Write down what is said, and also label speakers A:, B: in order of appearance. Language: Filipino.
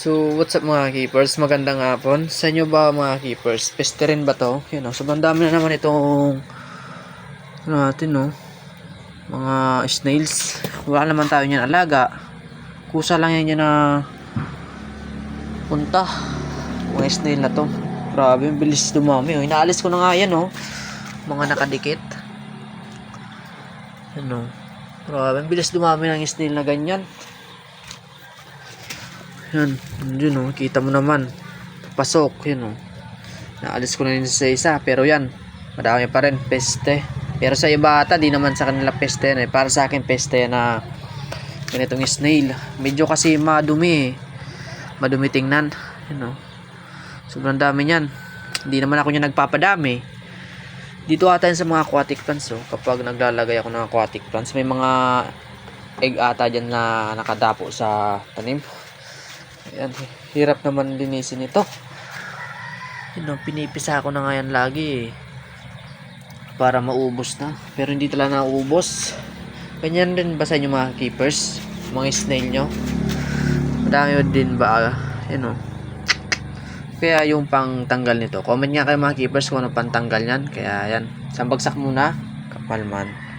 A: So, what's up mga keepers? Magandang hapon. Sa inyo ba mga keepers? Peste rin ba to? Yun o, sobrang dami na naman itong ano natin no? Mga snails. Wala naman tayo niyan alaga. Kusa lang yan na punta. Mga snail na to. Grabe, ang bilis dumami. Oh. Inaalis ko na nga yan oh. Mga nakadikit. Ano? Grabe, ang bilis dumami ng snail na ganyan. Yan, yun oh, kita mo naman. Pasok, yun oh. Naalis ko na yun sa isa, pero yan, madami pa rin, peste. Pero sa iba ata, di naman sa kanila peste na eh. Para sa akin, peste na ganitong snail. Medyo kasi madumi eh. Madumi tingnan. Yun oh. Sobrang dami niyan. Hindi naman ako niya nagpapadami. Dito ata yan sa mga aquatic plants oh. Kapag naglalagay ako ng aquatic plants, may mga egg ata dyan na nakadapo sa tanim. Ayan, hirap naman linisin ito. Yun, oh, pinipisa ko na nga yan lagi eh. Para maubos na. Pero hindi talaga naubos. Ganyan din ba sa inyo mga keepers? Mga snail nyo? Madami din ba? Yan oh. Kaya yung pang tanggal nito. Comment nga kayo mga keepers kung ano pang tanggal yan. Kaya yan. Isang bagsak muna. Kapal man.